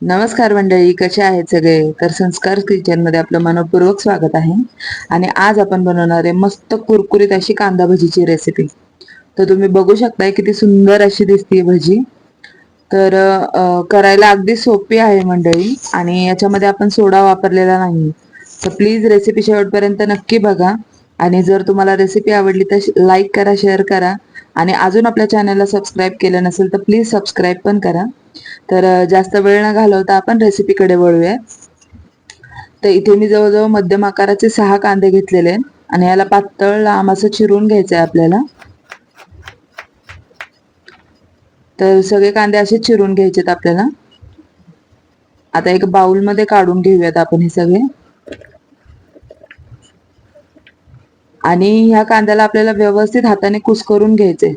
नमस्कार मंडळी कसे आहेत सगळे? तर संस्कार किचनमध्ये आपलं मनपूर्वक स्वागत आहे. आणि आज आपण बनवणार आहे मस्त कुरकुरीत अशी कांदा भजीची रेसिपी तर तुम्ही बघू शकताय किती सुंदर अशी दिसते भजी. तर करायला अगदी सोपी आहे मंडळी आणि याच्यामध्ये आपण सोडा वापरलेला नाही. तर प्लीज रेसिपी शेवटपर्यंत नक्की बघा. आणि जर तुम्हाला रेसिपी आवडली तर लाईक करा शेअर करा. आणि अजून आपल्या चॅनलला सबस्क्राईब केलं नसेल तर प्लीज सबस्क्राईब पण करा. तर जास्त वेळ न घालवता आपण रेसिपीकडे वळूया. तर इथे मी जवळजवळ मध्यम आकाराचे सहा कांदे घेतलेले आहेत. आणि याला पातळ लांब असं चिरून घ्यायचं आहे आपल्याला. तर सगळे कांदे असे चिरून घ्यायचे आहेत आपल्याला. आता एक बाउलमध्ये काढून घेऊयात आपण हे सगळे. आणि ह्या कांद्याला आपल्याला व्यवस्थित हाताने कुस्करून घ्यायचे.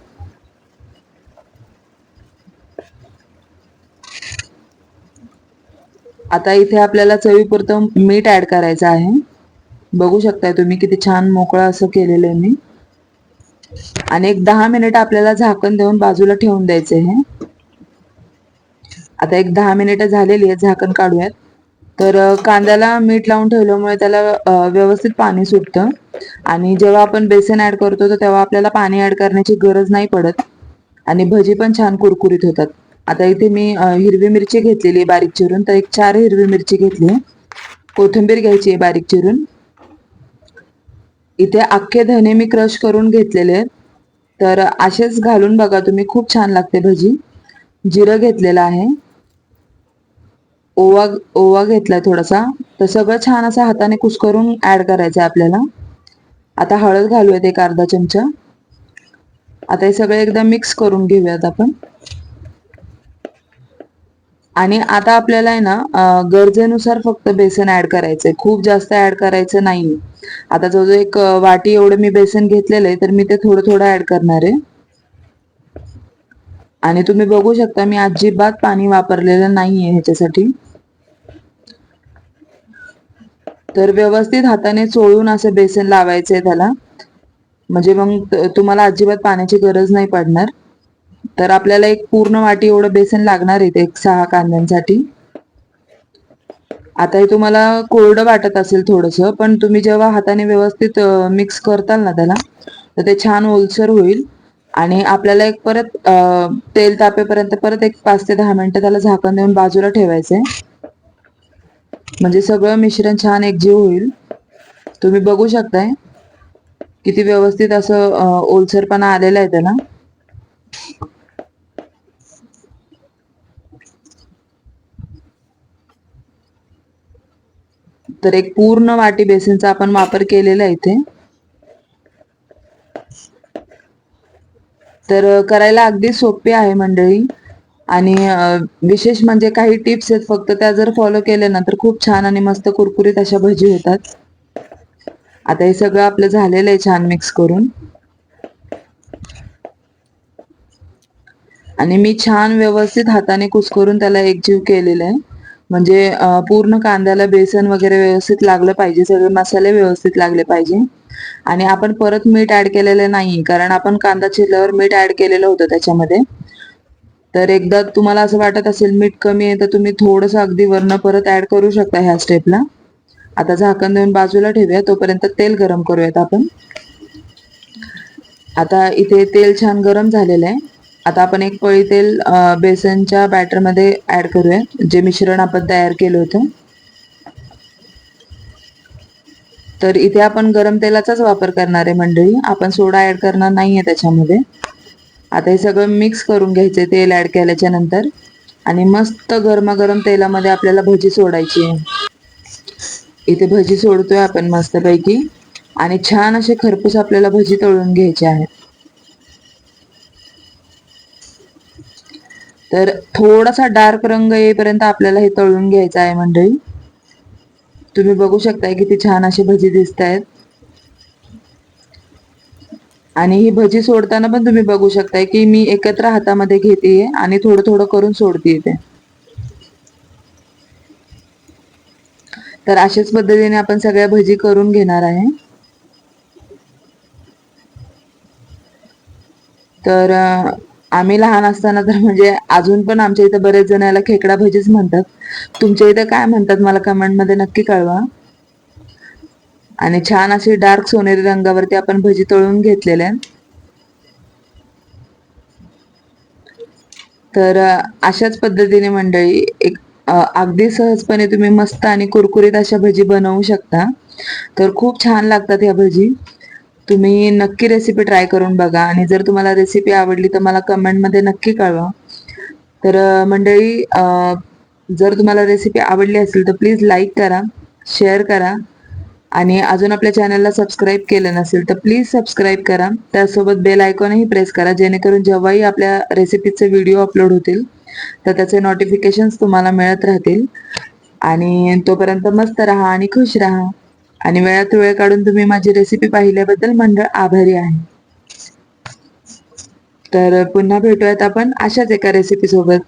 आता इथे आपल्याला चवीपुरतं मीठ ऍड करायचं आहे. बघू शकताय तुम्ही किती छान मोकळं असं केलेलं आहे मी. आणि एक दहा मिनिट आपल्याला झाकण देऊन बाजूला ठेवून द्यायचे हे आता एक दहा मिनिटं झालेली आहेत झाकण काढूयात. तर कांद्याला मीठ लावून ठेवल्यामुळे त्याला व्यवस्थित पाणी सुटतं. आणि जेव्हा आपण बेसन ऍड करतो तर तेव्हा आपल्याला पाणी ऍड करण्याची गरज नाही पडत. आणि भजी पण छान कुरकुरीत होतात. आता इथे मी हिरवी मिरची घेतलेली आहे बारीक चिरून. तर एक चार हिरवी मिरची घेतली कोथिंबीर घ्यायची आहे बारीक चिरून. इथे अख्खे धने मी क्रश करून घेतलेले आहेत. तर असेच घालून बघा तुम्ही. खूप छान लागते भजी. जिरं घेतलेलं आहे. ओवा ओवा घेतलाय थोडासा. तर सगळं छान असं हाताने कुस्करून ऍड करायचं आहे आपल्याला. आता हळद घालूयात एक अर्धा चमचा. आता हे सगळं एकदा मिक्स करून घेऊयात आपण. आणि आता आपल्याला आहे ना गरजेनुसार फक्त बेसन ऍड करायचंय. खूप जास्त ऍड करायचं नाही आता जवळजवळ एक वाटी एवढं मी बेसन घेतलेलं आहे तर मी ते थोडं थोडं ऍड करणार आहे. आणि तुम्ही बघू शकता मी अजिबात पाणी वापरलेलं नाहीये ह्याच्यासाठी. तर व्यवस्थित हाताने चोळून असं बेसन लावायचंय त्याला. म्हणजे मग तुम्हाला अजिबात पाण्याची गरज नाही पडणार. तर आपल्याला एक पूर्ण वाटी एवढं बेसन लागणार आहे एक सहा कांद्यांसाठी. आता हे तुम्हाला कोरडं वाटत असेल थोडस पण तुम्ही जेव्हा हाताने व्यवस्थित मिक्स करताल ना त्याला तर ते छान ओलसर होईल. आणि आपल्याला एक परत तेल तापेपर्यंत परत एक पाच ते दहा मिनिटं त्याला झाकण देऊन बाजूला ठेवायचंय. म्हणजे सगळं मिश्रण छान एकजीव होईल. तुम्ही बघू शकताय. किती व्यवस्थित असं ओलसरपणा आलेला आहे त्याला. तर एक पूर्ण वाटी बेसिनचा आपण वापर केलेला आहे इथे. तर करायला अगदी सोपे आहे मंडळी. आणि विशेष म्हणजे काही टिप्स आहेत फक्त त्या जर फॉलो केल्या ना तर खूप छान आणि मस्त कुरकुरीत अशा भजी होतात. आता हे सगळं आपलं झालेलं आहे छान मिक्स करून. आणि मी छान व्यवस्थित हाताने कुस्करून त्याला एकजीव केलेलं आहे. म्हणजे पूर्ण कांद्याला बेसन वगैरे व्यवस्थित लागलं पाहिजे सगळे मसाले व्यवस्थित लागले पाहिजे. आणि आपण परत मीठ ऍड केलेलं नाही कारण आपण कांदा चिरल्यावर मीठ ऍड केलेलं होतं त्याच्यामध्ये. तर एकदा तुम्हाला असं वाटत असेल मीठ कमी आहे तर तुम्ही थोडस अगदी वरनं परत ऍड करू शकता ह्या स्टेपला आता झाकण देऊन बाजूला ठेवूया तोपर्यंत तेल गरम करूयात आपण. आता इथे तेल छान गरम झालेलं आहे. आता आपण एक पळी तेल बेसनच्या बॅटरमध्ये ॲड ऍड करूया जे मिश्रण आपण तयार केलं होतं. तर इथे आपण गरम तेलाचाच वापर करणार आहे मंडळी. आपण सोडा ऍड करणार नाही आहे त्याच्यामध्ये. आता हे सगळं मिक्स करून घ्यायचे तेल ऍड केल्याच्यानंतर. आणि मस्त गरमागरम तेलामध्ये आपल्याला भजी सोडायची आहे. इथे भजी सोडतोय आपण मस्तपैकी. आणि छान असे खरपूस आपल्याला भजी तळून घ्यायचे आहेत. तर थोडासा डार्क रंग येईपर्यंत आपल्याला हे तळून घ्यायचं आहे मंडळी. तुम्ही बघू शकताय किती छान अशी भजी दिसत आहेत आणि ही भजी सोडताना पण तुम्ही बघू शकताय की मी एकत्र हातामध्ये घेते आणि थोडं थोडं करून सोडते ते. तर अशाच पद्धतीने आपण सगळ्या भजी करून घेणार आहे. तर आम्ही लहान असताना तर म्हणजे अजून पण आमच्या इथं बरेच जण याला खेकडा भजीच म्हणतात. तुमच्या इथं काय म्हणतात मला कमेंटमध्ये नक्की कळवा. आणि छान अशी डार्क सोनेरी रंगावरती आपण भजी तळून घेतलेले तर अशाच पद्धतीने मंडळी एक अगदी सहजपणे तुम्ही मस्त आणि कुरकुरीत अशा भजी बनवू शकता. तर खूप छान लागतात ह्या भजी. तुम्ही नक्की रेसिपी ट्राय करून बघा आणि जर तुम्हाला रेसिपी आवडली तर मला कमेंटमध्ये नक्की कळवा. तर मंडळी जर तुम्हाला रेसिपी आवडली असेल तर प्लीज लाईक करा शेअर करा. आणि अजून आपल्या चॅनलला सबस्क्राईब केलं नसेल तर प्लीज सबस्क्राईब करा. त्यासोबत बेल आयकॉनही प्रेस करा जेणेकरून जेव्हाही आपल्या रेसिपीचे व्हिडिओ अपलोड होतील तर त्याचे नोटिफिकेशन्स तुम्हाला मिळत राहतील. आणि तोपर्यंत मस्त राहा आणि खुश राहा. आणि वेळात वेळ काढून तुम्ही माझी रेसिपी पाहिल्याबद्दल मंडळ आभारी आहे. तर पुन्हा भेटूयात आपण अशाच एका रेसिपी सोबत.